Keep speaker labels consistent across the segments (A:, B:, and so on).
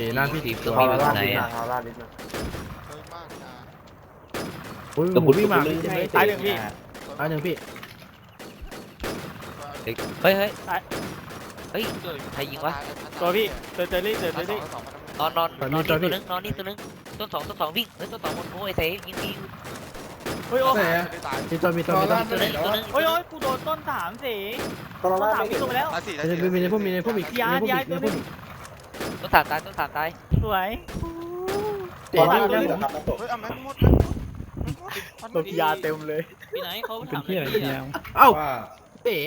A: สีหน้าพี่
B: ทีมตัว
C: เอา
B: มี
C: ละ
B: แบบ
C: ลาด
B: ไหน
C: นิดหน่อ
B: อะ
C: ยเอาลาดนิดหน่อย
D: เฮ้ยมากนะ
A: โอ้ย
B: กระบุด
A: พี่มาก
B: ระบุด
A: พี่
B: เลย
A: ตายหนึ่งพี่ตายหนึ่งพี่
B: เฮ้ยเฮ้ยเฮ้ยเฮ้ยใครยิงวะ
E: ตัวพี่เจอเจอรี่เจอเจอรี่
B: นอนนอนนอนนี่ตัวนึงนอนนี่ตัวนึงต้นสองต้นสองวิ่งเฮ้ยต้นสองบนโอ้ยเซ่ยิงดี
E: เฮ้ยโอ้
A: ไหนอะมีตัวมีตัวมีตัว
B: ตัวนึงตัวนึง
E: เฮ้ยโอ้ยกูโดนต้นสามสิ
C: ตอน
E: ต้น
C: ลาด
E: สาม
C: ไม่
E: วิ่งลงไปแล้ว
D: ตายสี่ตาย
A: มี
D: สี่
A: มีในพวกมีในพวกอีก
E: ยา
A: ในพวก
E: ยา
A: อีก
E: ตัว
A: ในพวก
E: นึ
A: อี
E: ง
A: ก
B: ต้นสามตายต้นสามตาย
E: สวย
A: เตะ
C: ตอน
A: ดิ
C: ลาดไม่เหลือครับน้ำตก
D: เฮ้ยเอาแม็กหมดแม็กหมด
E: ตบยาเต็มเลย
F: พี่ไหนเขา
G: เป็น
F: ถาม
G: ที่อะไร
F: พี่
G: เนี่ย
F: อะ
A: เอ้า
G: ว่า
A: เต๋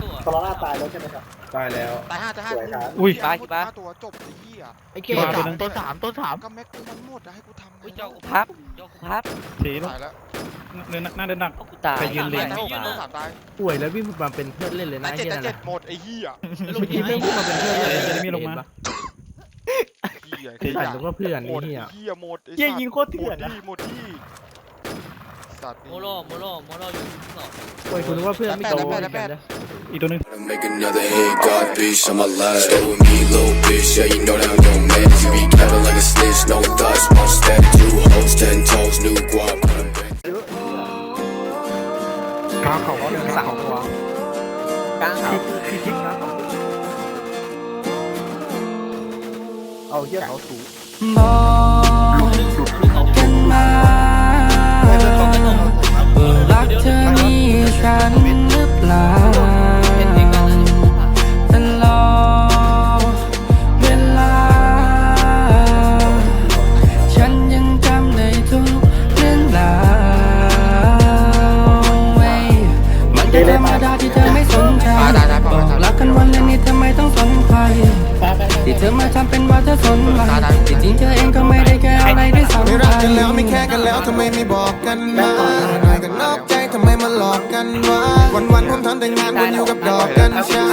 F: ตัว
C: ตอนลาดตายแล้วใช่ไหมครับ
G: ตายแล้ว
D: ตายห้าตายห้า
C: สวยครับ
G: อุ้ย
D: ห้าตัวจบไอ้เหี้ย
A: ไอ้เก๋
G: มาตัวนึง
E: ต้นสามต้นสาม
D: ก็แม็กกูมันหมดอะให้กูทำไง
B: อุ้ยจอกูพับจอกูพับ
G: สีลูก
D: ตายแล้ว
G: เดินหน้าเดินหนัก
B: ก็กูตาย
G: ไปยืนเรียง
D: ตายต้นสามตาย
A: ป่วยแล้ววิ่งมาเป็นเพื่อนเล่นเลยนะ
D: ตาย
A: ไอ้
D: เจ็ด
A: เหี้ย
D: ตาย
A: นั่น
D: เจ็ด
A: น่ะ
D: หมดไอ้เหี้ย
A: เมื่อกี้เพิ่งวิ่งมาเป็นเพื่อนเล่นเลย
G: เดี๋ยวมีลงมา
D: เหี้ย
A: เห็นปะใส่แล้วก็เพื่อน
D: หม
A: นี่
D: ด
A: เหี้ย
D: ไอ้เหี้ยหมดไอ้
E: เยี่ย
D: สัตว์
E: ยิงโคตร
D: หม
E: เถื่อ
D: ด
E: นนะ
D: ที่หมดที่สัตว์
F: โมโลโมโลโมโลอยู่ที่สอง
A: ป่วยคุณนึกว่าเพื่อนไม่โตกันนะ
G: อีกตัวหนึง
H: Make another hit, God bitch, I'm alive. Stay with me, little bitch, yeah, you know that I'm your man. You be capping like a snitch, no thoughts, one step, two hoes, ten toes, new guap, put 'em back.
C: กลางเขาก็เดินสาวตัว
A: กลางเขา
C: พี่คิดนะเอาเยี่ยเขาสูง
I: เธอมาทำเป็นว่าเธอสนใจที่จริงเธอเองก็ไม่ได้แค่อะไรด้วยซ้ำ
J: ไม่
I: ไป
J: รักกันแล้วไม่แค่กันแล้วทำไมไม่บอกกันมาหน่อยก็นอกใจทำไมมาหลอกกันวะวันวันๆผมทำแต่งานวนอยู่กับดอกกัญชา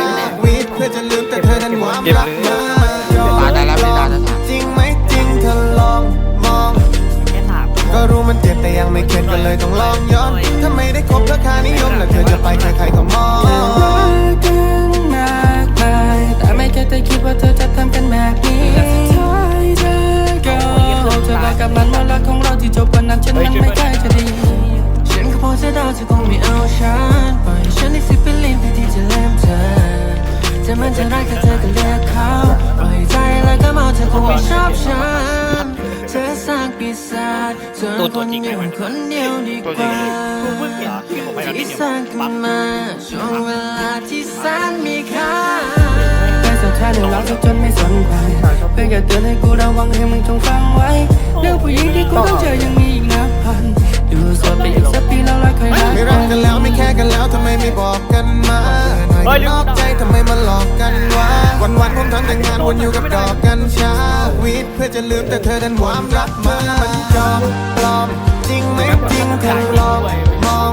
J: วีดเพื่อจะลืมแต่เธอนั้นความรักมามันจอ
D: ตายตายแล้วพี่ตายแล้ว
J: จริงไหมจริงเธอลองมอง
E: แค่ถาม
J: ก็รู้มันเจ็บแต่ยังไม่เข็ดก็เลยต้องลองย้อนถ้าไม่ได้คบราคานิยมแล้วเธอจะไปใครๆก็มอง
I: เคยได้คิดว่าเธอจะทำกันแบบนี้สุดท้ายเธอก็เธอบอกกับมันว่ารักของเราที่จบวันนั้นฉันมันไม่ใช่จะดีฉันก็พอจะเดาเธอคงไม่เอาฉันปล่อยฉันได้สิบเป็นลิ้นที่จะเล่มเธอเธอมันจะรักแต่เธอก็เลือกเขาปล่อยใจแล้วก็เมาเธอคงไม่ชอบฉันเธอสร้างปีศาจเธอคนอยู่คนเดียวดีกว่า
E: ที่
I: สร้างขึ้นมาช่วงเวลาที่แสนมีค่า เพื่ออยากเตือนให้กูระวังให้มึงจงฟังไว้เรื่องผู้หญิงที่กูต้องเจอยังมีอีกนับพันอยู่โสดไปอีกสักปีแล้วเราค่อยรัก
J: ไม่รักกันแล้วไม่แค่กันแล้วทำไมไม่บอกกันมาหน่อยก็นอกใจทำไมมาหลอกกันวะวันวันๆผมทำแต่งานวนอยู่กับดอกกัญชาวีดเพื่อจะลืมแต่เธอดันความรักมามันจอมปลอมจริงไหมจริงเธอลองมอง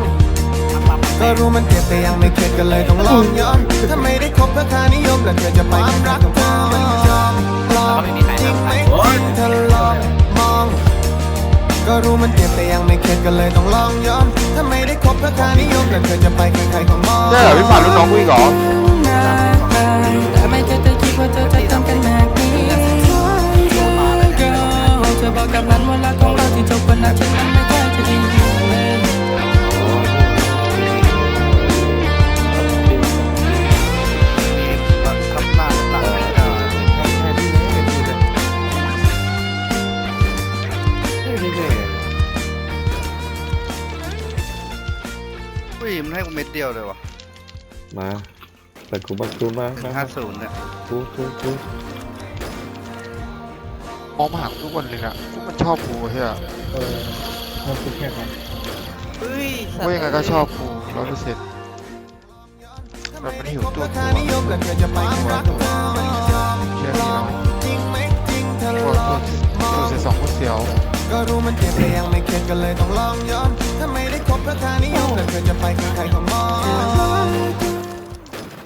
J: ก็รู้มันเจ็บแต่ยังไม่เข็ดก็เลยต้องลองย้อนถ้าไม่ได้คบเพื่อค่านิยมแล้วเธอจะไปความรัก มันเจ็บแต่ยังไม่เข็ดก็เลยต้องลองย้อนถ้าไม่ได้คบเพื่อค่านิยมแล้วเธอจะไปใครๆก็มอง
D: ใช่เหรอพี่ป่านรุ่นน้องกูอีกเหรอ
I: แต่ไม่เคยได้คิดว่าเธอจะทำกันแบบนี้เธอบอกกับมันว่ารักของเราที่จบวันนั้นฉันมันไม่ค่อยจะดี
C: ทำห ม่ได้แค่ที่นี้เป็นที่เลยนี่นี่
G: อุ้ยมันให้กูเม็ดเดียวเลยวะ
K: มาแต่กูบักตูนมา
G: หนึ่งห้าศูนย์เนี่ย
K: กูกูกู
D: มองมาหาทุกวันเลยอะพวกมันชอบกูเฮีย
C: เออมันคือแค่นั้น
B: เฮ้ย
D: ว่ายังไงก็ชอบกูร้อยเปอร์เซ็นต์แบบมันหิวตัวกู
J: ค่า
D: อะ
J: นิยมแล้วเธอจะไปความรักเธอมันจอม
D: เชื่อพี่เรา
J: จริงไหมจริงเธอ
D: ตัว
J: ลอง
D: ตัวตัวเสียสองคนเสียว
J: ก็รู้มันเจ็บแต่ยังไม่เข็ดก็เลยต้องลองย้อน ถ้าไม่ได้คบเพื่อค่านิยมแล้วเธอจะไปใครๆก็มอง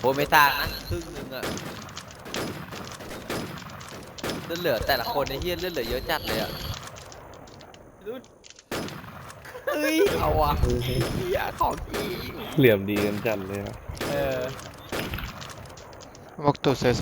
B: โอ้ไม่ต่างนะครึ่งหนึงอะเลือดเหลือแต่ละคนไอ้เหี้ยเลือดเหลือเยอะจัดเลยอะเฮ้ยเอาว่ะเหี้ยของจริง
K: เหลี่ยมดีกันจัดเลยอะ
B: เออ
D: บอกตัวเสีย